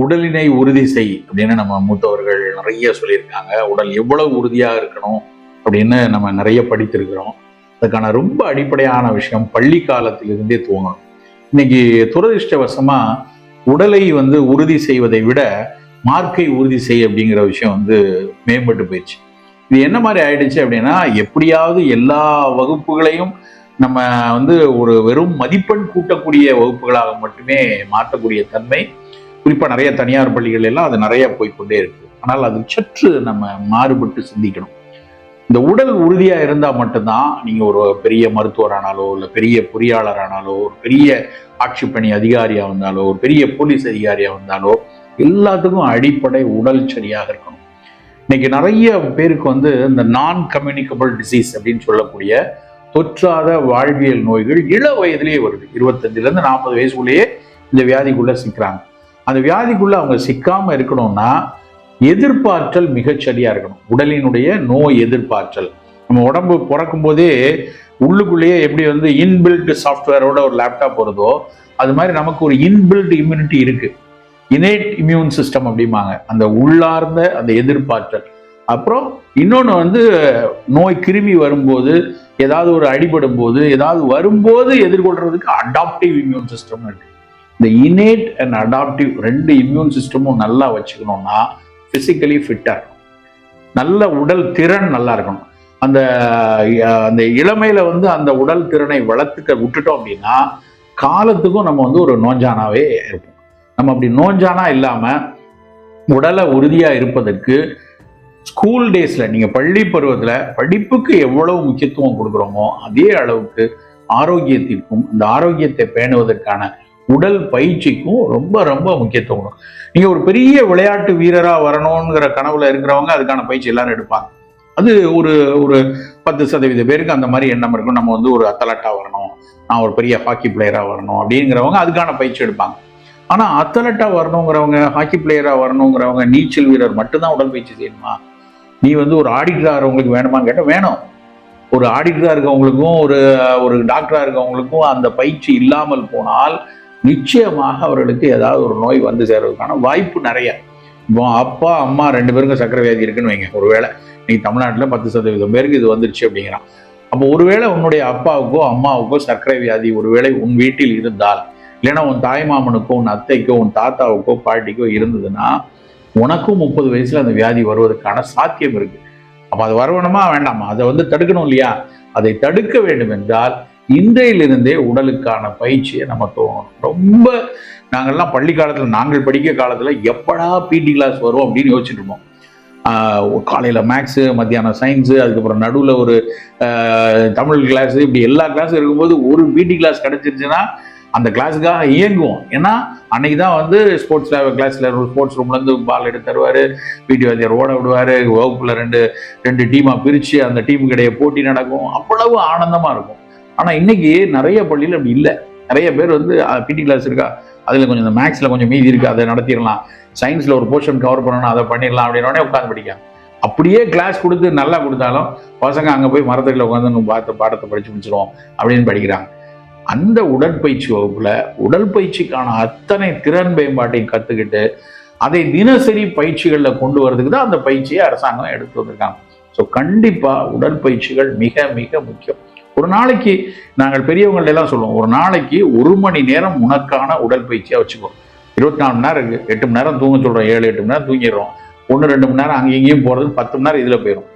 உடலினை உறுதி செய் அப்படின்னு நம்ம மூத்தவர்கள் நிறைய சொல்லியிருக்காங்க. உடல் எவ்வளவு உறுதியாக இருக்கணும் அப்படின்னு நம்ம நிறைய படித்திருக்கிறோம். அதுக்கான ரொம்ப அடிப்படையான விஷயம் பள்ளி காலத்திலிருந்தே துவங்கணும். இன்னைக்கு துரதிருஷ்டவசமா உடலை வந்து உறுதி செய்வதை விட மார்க்கை உறுதி செய் அப்படிங்கிற விஷயம் வந்து மேம்பட்டு போயிடுச்சு. இது என்ன மாதிரி ஆயிடுச்சு அப்படின்னா எப்படியாவது எல்லா வகுப்புகளையும் நம்ம வந்து ஒரு வெறும் மதிப்பெண் கூட்டக்கூடிய வகுப்புகளாக மட்டுமே மாற்றக்கூடிய தன்மை குறிப்பா நிறைய தனியார் பள்ளிகள் எல்லாம் அது நிறைய போய்க்கொண்டே இருக்கு. ஆனால் அது சற்று நம்ம மாறுபட்டு சிந்திக்கணும். இந்த உடல் உறுதியா இருந்தா மட்டும்தான் நீங்க ஒரு பெரிய மருத்துவரானாலோ இல்ல பெரிய பொறியாளரானாலோ ஒரு பெரிய ஆட்சிப்பணி அதிகாரியா வந்தாலோ ஒரு பெரிய போலீஸ் அதிகாரியா வந்தாலோ எல்லாத்துக்கும் அடிப்படை உடல் சரியாக இருக்கணும். இன்னைக்கு நிறைய பேருக்கு வந்து இந்த நான் கம்யூனிகபிள் டிசீஸ் அப்படின்னு சொல்லக்கூடிய தொற்றாத வாழ்வியல் நோய்கள் இள வயதிலேயே வருது. இருபத்தஞ்சுல இருந்து நாற்பது வயசுக்குள்ளேயே இந்த வியாதிக்குள்ள சிக்கிறாங்க. அந்த வியாதிக்குள்ள அவங்க சிக்காம இருக்கணும்னா எதிர்ப்பாற்றல் மிகச்சரியா இருக்கணும். உடலினுடைய நோய் எதிர்ப்பாற்றல் நம்ம உடம்பு பிறக்கும் போதே உள்ளுக்குள்ளேயே எப்படி வந்து இன்பில்ட் சாஃப்ட்வேரோட ஒரு லேப்டாப் வருதோ அது மாதிரி நமக்கு ஒரு இன்பில்ட் இம்யூனிட்டி இருக்கு. இனேட் இம்யூன் சிஸ்டம் அப்படிம்பாங்க. அந்த உள்ளார்ந்த அந்த எதிர்ப்பாற்றல் அப்புறம் இன்னொன்று வந்து நோய் கிருமி வரும்போது ஏதாவது ஒரு அடிபடும் போது ஏதாவது வரும்போது எதிர்கொள்றதுக்கு அடாப்டிவ் இம்யூன் சிஸ்டம்னு இருக்கு. இந்த இனேட் அண்ட் அடாப்டிவ் ரெண்டு இம்யூன் சிஸ்டமும் நல்லா வச்சுக்கணும்னா பிசிக்கலி ஃபிட்டாக இருக்கும். நல்ல உடல் திறன் நல்லா இருக்கணும். அந்த அந்த இளமையில வந்து அந்த உடல் திறனை வளர்த்துக்க விட்டுட்டோம் அப்படின்னா காலத்துக்கும் நம்ம வந்து ஒரு நோஞ்சானாவே இருப்போம். நம்ம அப்படி நோஞ்சானா இல்லாம உடலை உறுதியா இருப்பதற்கு ஸ்கூல் டேஸ்ல நீங்க பள்ளி பருவத்துல படிப்புக்கு எவ்வளவு முக்கியத்துவம் கொடுக்குறோமோ அதே அளவுக்கு ஆரோக்கியத்திற்கும் அந்த ஆரோக்கியத்தை பேணுவதற்கான உடல் பயிற்சிக்கும் ரொம்ப ரொம்ப முக்கியத்துவம் கொடுக்கும். ஒரு பெரிய விளையாட்டு வீரராக வரணுங்கிற கனவுல இருக்கிறவங்க அதுக்கான பயிற்சி எல்லாரும் எடுப்பாங்க. அது ஒரு ஒரு பத்து சதவீத பேருக்கு அந்த மாதிரி எண்ணம் இருக்கும். நம்ம வந்து ஒரு அத்தலட்டாக வரணும். நான் ஒரு பெரிய ஹாக்கி பிளேயராக வரணும் அப்படிங்கிறவங்க அதுக்கான பயிற்சி எடுப்பாங்க. ஆனால் அத்தலட்டாக வரணுங்கிறவங்க ஹாக்கி பிளேயராக வரணுங்கிறவங்க நீச்சல் வீரர் மட்டும்தான் உடற்பயிற்சி செய்யணுமா? நீ வந்து ஒரு ஆடிட்டராக இருக்கவங்களுக்கு வேணுமான்னு கேட்டால் வேணும். ஒரு ஆடிட்டராக இருக்கவங்களுக்கும் ஒரு ஒரு டாக்டராக இருக்கவங்களுக்கும் அந்த பயிற்சி இல்லாமல் போனால் நிச்சயமாக அவர்களுக்கு ஏதாவது ஒரு நோய் வந்து சேர்வதற்கான வாய்ப்பு நிறைய. இப்போ அப்பா அம்மா ரெண்டு பேருக்கும் சக்கரை வியாதி இருக்குன்னு வைங்க. ஒருவேளை இன்னைக்கு தமிழ்நாட்டில் பத்து சதவீதம் பேருக்கு இது வந்துருச்சு அப்படிங்கிறான். அப்போ ஒருவேளை உன்னுடைய அப்பாவுக்கோ அம்மாவுக்கோ சர்க்கரை வியாதி ஒருவேளை உன் வீட்டில் இருந்தால் இல்லைன்னா உன் தாய் மாமனுக்கோ உன் அத்தைக்கோ உன் தாத்தாவுக்கோ பாட்டிக்கோ இருந்ததுன்னா உனக்கும் முப்பது வயசுல அந்த வியாதி வருவதற்கான சாத்தியம் இருக்கு. அப்போ அது வரவணுமா வேண்டாமா? அதை வந்து தடுக்கணும் இல்லையா? அதை தடுக்க வேண்டும் என்றால் இன்றையிலிருந்தே உடலுக்கான பயிற்சியை நம்ம தோணும். ரொம்ப நாங்கள்லாம் பள்ளி காலத்தில் நாங்கள் படிக்க காலத்தில் எப்படா பிடி கிளாஸ் வரும் அப்படின்னு யோசிச்சுட்டு இருப்போம். காலையில் மேக்ஸு மத்தியானம் சயின்ஸு அதுக்கப்புறம் நடுவில் ஒரு தமிழ் கிளாஸு இப்படி எல்லா கிளாஸும் இருக்கும்போது ஒரு பிடி கிளாஸ் கிடச்சிருச்சுன்னா அந்த கிளாஸுக்காக இயங்குவோம். ஏன்னா அன்னைக்கு தான் வந்து ஸ்போர்ட்ஸ் கிளாஸில் ஸ்போர்ட்ஸ் ரூம்லேருந்து பால் எடுத்து தருவார் பிடி வாத்தியார் ஓட விடுவார் வகுப்பில் ரெண்டு ரெண்டு டீமாக பிரித்து அந்த டீமுக்கிடையே போட்டி நடக்கும். அவ்வளவு ஆனந்தமாக இருக்கும். ஆனால் இன்னைக்கு நிறைய பள்ளியில் அப்படி இல்லை. நிறைய பேர் வந்து பிடி கிளாஸ் இருக்கா அதில் கொஞ்சம் இந்த மேக்ஸில் கொஞ்சம் மீதி இருக்குது அதை நடத்திடலாம். சயின்ஸில் ஒரு போர்ஷன் கவர் பண்ணணும் அதை பண்ணிடலாம் அப்படின்னு உட்காந்து படிக்காங்க அப்படியே கிளாஸ் கொடுத்து நல்லா கொடுத்தாலும் பசங்க அங்க போய் மரத்துக்குள்ள உட்காந்து பார்த்து பாடத்தை படித்து முடிச்சிடுவோம் அப்படின்னு படிக்கிறாங்க அந்த உடற்பயிற்சி வகுப்புல உடற்பயிற்சிக்கான அத்தனை திறன் மேம்பாட்டையும் கத்துக்கிட்டு அதை தினசரி பயிற்சிகள்ல கொண்டு வரதுக்கு தான் அந்த பயிற்சியை அரசாங்கம் எடுத்து வந்திருக்காங்க. ஸோ கண்டிப்பா உடற்பயிற்சிகள் மிக மிக முக்கியம். ஒரு நாளைக்கு நாங்கள் பெரியவங்கள்ட்ட எல்லாம் சொல்லுவோம் ஒரு நாளைக்கு ஒரு மணி நேரம் உனக்கான உடற்பயிற்சியாக வச்சுக்கோ. இருபத்தி நாலு மணி நேரம் இருக்குது எட்டு மணி நேரம் தூங்க சொல்கிறோம் ஏழு எட்டு மணி நேரம் தூங்கிடுறோம். ஒன்று ரெண்டு மணி நேரம் அங்கே இங்கேயும் போகிறது பத்து மணி நேரம் இதில் போயிடும்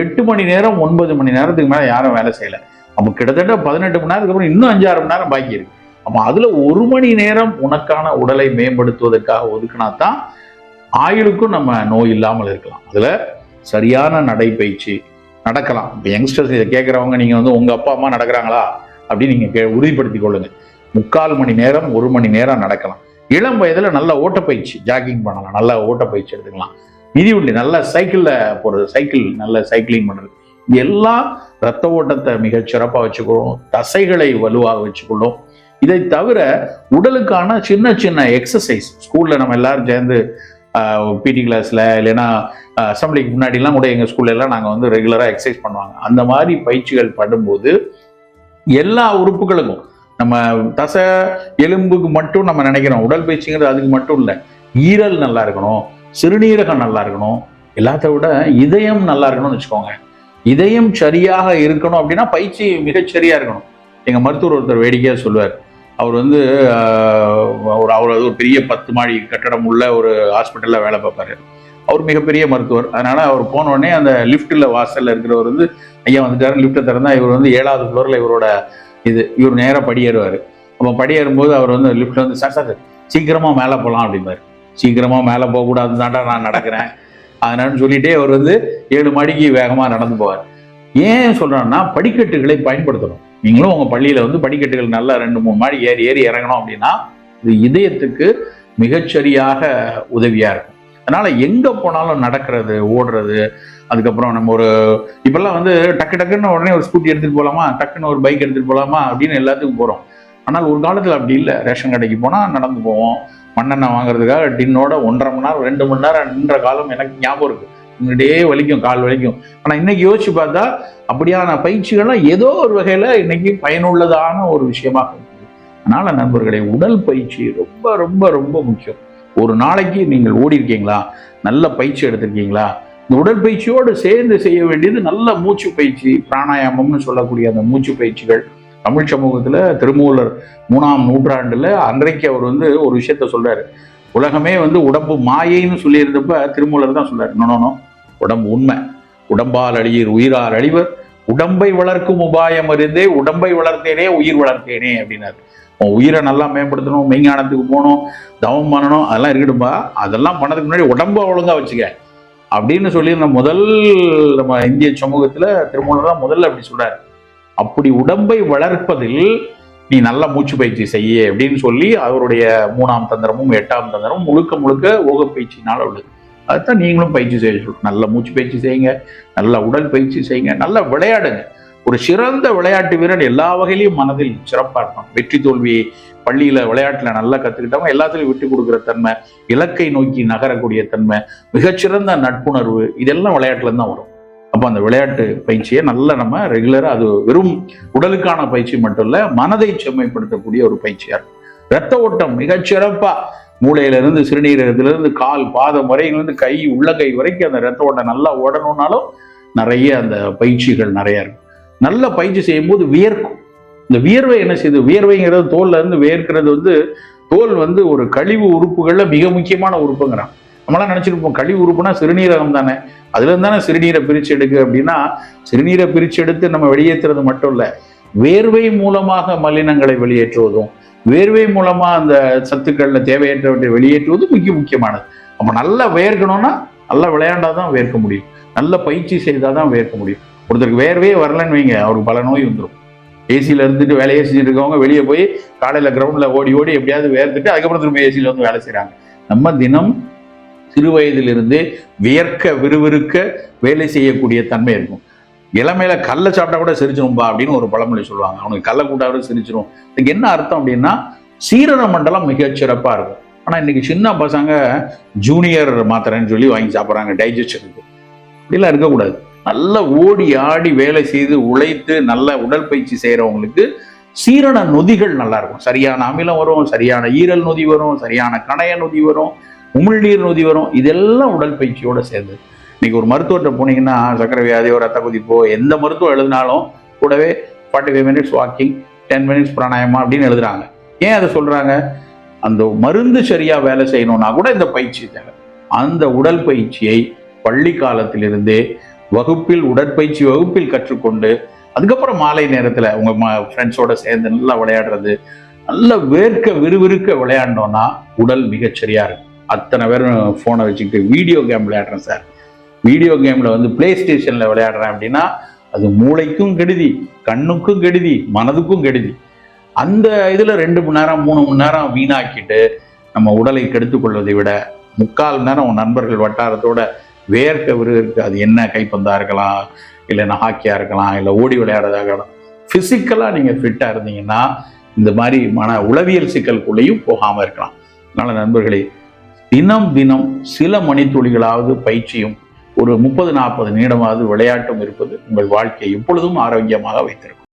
எட்டு மணி நேரம் ஒன்பது மணி நேரத்துக்கு மேலே யாரும் வேலை செய்யலை. நம்ம கிட்டத்தட்ட பதினெட்டு மணி நேரத்துக்கு அப்புறம் இன்னும் அஞ்சாறு மணி நேரம் பாக்கி இருக்கு. அப்போ அதில் ஒரு மணி நேரம் உனக்கான உடலை மேம்படுத்துவதற்காக ஒதுக்கினா தான் ஆயுளுக்கும் நம்ம நோய் இல்லாமல் இருக்கலாம். அதில் சரியான நடைப்பயிற்சி நடக்கலாம். இப்போ யங்ஸ்டர்ஸ் இதை கேட்குறவங்க நீங்க வந்து உங்க அப்பா அம்மா நடக்கிறாங்களா? அப்படின்னு நீங்க கே- உறுதிப்படுத்திக் கொள்ளுங்க. முக்கால் மணி நேரம் ஒரு மணி நேரம் நடக்கலாம். இளம் வயதுல நல்ல ஓட்டப்பயிற்சி ஜாகிங் பண்ணலாம் நல்ல ஓட்டப்பயிற்சி எடுத்துக்கலாம். மிதிவண்டி நல்ல சைக்கிள்ல போடுறது சைக்கிள் நல்ல சைக்கிளிங் பண்ணுறது எல்லாம் ரத்த ஓட்டத்தை மிகச் சிறப்பா வச்சுக்கொள்ளும் தசைகளை வலுவாக வச்சுக்கொள்ளும் இதை தவிர உடலுக்கான சின்ன சின்ன எக்ஸசைஸ் ஸ்கூல்ல நம்ம எல்லாரும் சேர்ந்து பிடி கிளாஸில் இல்லைன்னா அசம்பிளிக்கு முன்னாடிலாம் கூட எங்கள் ஸ்கூல்லலாம் நாங்கள் வந்து ரெகுலராக எக்ஸசைஸ் பண்ணுவாங்க. அந்த மாதிரி பயிற்சிகள் படும்போது எல்லா உறுப்புகளுக்கும் நம்ம தசை எலும்புக்கு மட்டும் நம்ம நினைக்கிறோம். உடல் பயிற்சிங்கிறது அதுக்கு மட்டும் இல்லை. ஈரல் நல்லா இருக்கணும் சிறுநீரகம் நல்லா இருக்கணும் எல்லாத்த விட இதயம் நல்லா இருக்கணும்னு வச்சுக்கோங்க. இதயம் சரியாக இருக்கணும் அப்படின்னா பயிற்சி மிகச்சரியாக இருக்கணும். எங்கள் மருத்துவர் ஒருத்தர் வேடிக்கையாக சொல்லுவார். அவர் வந்து ஒரு அவர் ஒரு பெரிய பத்து மாடி கட்டடம் உள்ள ஒரு ஹாஸ்பிட்டலில் வேலை பார்ப்பாரு. அவர் மிகப்பெரிய மருத்துவர். அதனால் அவர் போன உடனே அந்த லிஃப்ட்டில் வாசலில் இருக்கிறவர் வந்து ஐயா வந்துட்டாரு லிஃப்ட்டை திறந்தா இவர் வந்து ஏழாவது ஃப்ளோரில் இவரோட இது இவர் நேராக படியேறுவார். அப்போ படியேறும்போது அவர் வந்து லிஃப்ட்டில் வந்து சார் சார் சீக்கிரமாக மேலே போகலாம் அப்படிம்பார். சீக்கிரமாக மேலே போகக்கூடாது தாண்டா நான் நடக்கிறேன். அதனால சொல்லிட்டே அவர் வந்து ஏழு மாடிக்கு வேகமாக நடந்து போவார். ஏன் சொல்கிறான்னா படிக்கட்டுகளை பயன்படுத்தணும். நீங்களும் உங்க பள்ளியில வந்து படிக்கட்டுகள் நல்லா ரெண்டு மூணு மாடி ஏறி ஏறி இறங்கணும் அப்படின்னா இது இதயத்துக்கு மிகச்சரியாக உதவியா இருக்கும். அதனால எங்க போனாலும் நடக்கிறது ஓடுறது அதுக்கப்புறம் நம்ம ஒரு இப்பெல்லாம் வந்து டக்கு டக்குன்னு உடனே ஒரு ஸ்கூட்டி எடுத்துட்டு போகலாமா டக்குன்னு ஒரு பைக் எடுத்துட்டு போகலாமா அப்படின்னு எல்லாத்துக்கும் போறோம். ஆனால் ஒரு காலத்துல அப்படி இல்லை. ரேஷன் கடைக்கு போனால் நடந்து போவோம். மண்ணெண்ணெய் வாங்குறதுக்காக டின்னோட ஒன்றரை மணி நேரம் ரெண்டு மணி நேரம் நின்ற காலம் எனக்கு ஞாபகம் இருக்குது முன்னாடியே வலிக்கும் கால் வலிக்கும். ஆனா இன்னைக்கு யோசிச்சு பார்த்தா அப்படியான பயிற்சிகள்லாம் ஏதோ ஒரு வகையில இன்னைக்கு பயனுள்ளதான ஒரு விஷயமாக இருக்குது. அதனால நண்பர்களே உடல் பயிற்சி ரொம்ப ரொம்ப ரொம்ப முக்கியம். ஒரு நாளைக்கு நீங்கள் ஓடி இருக்கீங்களா? நல்ல பயிற்சி எடுத்திருக்கீங்களா? இந்த உடற்பயிற்சியோடு சேர்ந்து செய்ய வேண்டியது நல்ல மூச்சு பயிற்சி பிராணாயாமம்னு சொல்லக்கூடிய அந்த மூச்சு பயிற்சிகள். தமிழ் சமூகத்துல திருமூலர் மூணாம் நூற்றாண்டுல அன்றைக்கு அவர் வந்து ஒரு விஷயத்த சொல்கிறார் உலகமே வந்து உடம்பு மாயைன்னு சொல்லியிருந்தப்ப திருமூலர் தான் சொல்கிறார் நோனோ உடம்பு உண்மை. உடம்பால் அழியர் உயிரால் அழிவர். உடம்பை வளர்க்கும் உபாயம் அறிந்தே உடம்பை வளர்த்தேனே உயிர் வளர்த்தேனே அப்படின்னாரு. உன் உயிரை நல்லா மேம்படுத்தணும் மெய்ஞானத்துக்கு போகணும் தவம் பண்ணணும் அதெல்லாம் இருக்கட்டும்பா. அதெல்லாம் பண்ணதுக்கு முன்னாடி உடம்பை ஒழுங்கா வச்சுக்க. அப்படின்னு சொல்லி நம்ம முதல் நம்ம இந்திய சமூகத்துல திருமூலர் தான் முதல்ல அப்படி சொல்றாரு. அப்படி உடம்பை வளர்ப்பதில் நீ நல்ல மூச்சு பயிற்சி செய்ய அப்படின்னு சொல்லி அவருடைய மூணாம் தந்திரமும் எட்டாம் தந்திரமும் முழுக்க முழுக்க ஓக பயிற்சினால உள்ளது. அதுதான் நீங்களும் பயிற்சி செய்ய சொல்றோம் நல்ல மூச்சு பயிற்சி செய்யுங்க. நல்ல உடல் பயிற்சி செய்யுங்க. நல்லா விளையாடுங்க. ஒரு சிறந்த விளையாட்டு வீரர் எல்லா வகையிலையும் மனதில் சிறப்பா இருப்பான். வெற்றி தோல்வி பள்ளியில விளையாட்டுல நல்லா கற்றுக்கிட்டவங்க எல்லாத்துலயும் விட்டு கொடுக்குற தன்மை இலக்கை நோக்கி நகரக்கூடிய தன்மை மிகச்சிறந்த நட்புணர்வு இதெல்லாம் விளையாட்டுல தான் வரும். அப்போ அந்த விளையாட்டு பயிற்சியை நல்லா நம்ம ரெகுலரா அது வெறும் உடலுக்கான பயிற்சி மட்டும் இல்ல மனதை செம்மைப்படுத்தக்கூடிய ஒரு பயிற்சியா இருக்கும். ரத்த ஓட்டம் மிகச்சிறப்பாக மூளையிலிருந்து இருந்து கால் பாதம் வரையிலிருந்து கை உள்ளங்கை வரைக்கும் அந்த ரத்த ஓட்டம் நல்லா ஓடணும்னாலும் நிறைய அந்த பயிற்சிகள் நிறையா இருக்கும் நல்ல பயிற்சி செய்யும்போது வியர்க்கும். இந்த வியர்வை என்ன செய்யுது? வியர்வைங்கிறது தோல்ல இருந்து வேர்க்கிறது வந்து தோல் வந்து ஒரு கழிவு உறுப்புகளில் மிக முக்கியமான உறுப்புங்கிறான். நம்மளாம் நினச்சிருப்போம் கழிவு உறுப்புனா சிறுநீரகம் தானே. அதுலேருந்து தானே சிறுநீரை பிரிச்சு எடுக்கு? அப்படின்னா சிறுநீரை பிரிச்சு எடுத்து நம்ம வெளியேற்றுறது மட்டும் இல்லை வேர்வை மூலமாக மலினங்களை வெளியேற்றுவதும் வேர்வை மூலமா அந்த சத்துக்கள்ல தேவையற்றவற்றை வெளியேற்றுவது முக்கிய முக்கியமானது. அப்ப நல்லா வேர்க்கணும்னா நல்லா விளையாண்டாதான் வேர்க்க முடியும். நல்ல பயிற்சி செய்தாதான் வேர்க்க முடியும். ஒருத்தருக்கு வேர்வே வரலன்னு வைங்க அவருக்கு பல நோய் வந்துடும் ஏசியில இருந்துட்டு வேலையே செஞ்சுட்டு இருக்கவங்க வெளியே போய் காலையில கிரவுண்ட்ல ஓடி ஓடி எப்படியாவது வேர்த்துட்டு அதுக்கப்புறம் திரும்ப ஏசியில வந்து வேலை செய்கிறாங்க நம்ம தினம் சிறு வயதிலிருந்து வியர்க்க விறுவிறுக்க வேலை செய்யக்கூடிய தன்மை இருக்கும். இளமையில கல்லை சாப்பிட்டா கூட சிரிச்சிரும்பா அப்படின்னு ஒரு பழமொழி சொல்லுவாங்க. அவனுக்கு கல்லை கூட்டா கூட சிரிச்சிரும். இதுக்கு என்ன அர்த்தம் அப்படின்னா சீரண மண்டலம் மிகச் சிறப்பா இருக்கும். ஆனா இன்னைக்கு சின்ன பசங்க ஜூனியர் மாத்திரைன்னு சொல்லி வாங்கி சாப்பிட்றாங்க டைஜஷனுக்கு இப்படிலாம் இருக்கக்கூடாது. நல்லா ஓடி ஆடி வேலை செய்து உழைத்து நல்ல உடற்பயிற்சி செய்யறவங்களுக்கு சீரண நொதிகள் நல்லா இருக்கும். சரியான அமிலம் வரும் சரியான ஈரல் நொதி வரும் சரியான கணைய நொதி வரும் உமிழ்நீர் நொதி வரும். இதெல்லாம் உடற்பயிற்சியோட சேர்ந்து இன்றைக்கி ஒரு மருத்துவர்கிட்ட போனீங்கன்னா சக்கரை வியாதியோ ரத்த கொதிப்போ எந்த மருத்துவம் எழுதினாலும் கூடவே forty five minutes walking ten minutes pranayama அப்படின்னு எழுதுறாங்க. ஏன் அதை சொல்கிறாங்க அந்த மருந்து சரியாக வேலை செய்யணும்னா கூட இந்த பயிற்சி தேவை. அந்த உடல் பயிற்சியை பள்ளி காலத்திலிருந்தே வகுப்பில் உடற்பயிற்சி வகுப்பில் கற்றுக்கொண்டு அதுக்கப்புறம் மாலை நேரத்தில் உங்கள் ம ஃப்ரெண்ட்ஸோட சேர்ந்து நல்லா விளையாடுறது நல்ல வேர்க்க விறுவிறுக்க விளையாண்டோன்னா உடல் மிகச்சரியாக இருக்கும். அத்தனை பேரும் ஃபோனை வச்சுக்கிட்டு வீடியோ கேம் விளையாடுறேன் சார். வீடியோ கேமில் வந்து பிளே ஸ்டேஷனில் விளையாடுறேன் அப்படின்னா அது மூளைக்கும் கெடுதி கண்ணுக்கும் கெடுதி மனதுக்கும் கெடுதி. அந்த இதில் ரெண்டு மணி நேரம் மூணு மணி நேரம் வீணாக்கிட்டு நம்ம உடலை கெடுத்துக் கொள்வதை விட முக்கால் மணி நேரம் நண்பர்கள் வட்டாரத்தோட வேர்க்க விறுவிறுக்க அது என்ன கைப்பந்தாக இருக்கலாம் இல்லைன்னா ஹாக்கியாக இருக்கலாம் இல்லை ஓடி விளையாடுறதாக இருக்கலாம். ஃபிசிக்கலாக நீங்கள் ஃபிட்டாக இருந்தீங்கன்னா இந்த மாதிரி மன உளவியல் சிக்கலுக்குள்ளேயும் போகாமல் இருக்கலாம். அதனால் நண்பர்களே தினம் தினம் சில மணித்துளிகளாவது பயிற்சியும் ஒரு முப்பது நாற்பது நிமிடமாவது விளையாட்டும் இருப்பது உங்கள் வாழ்க்கையை எப்பொழுதும் ஆரோக்கியமாக வைத்திருக்கும்.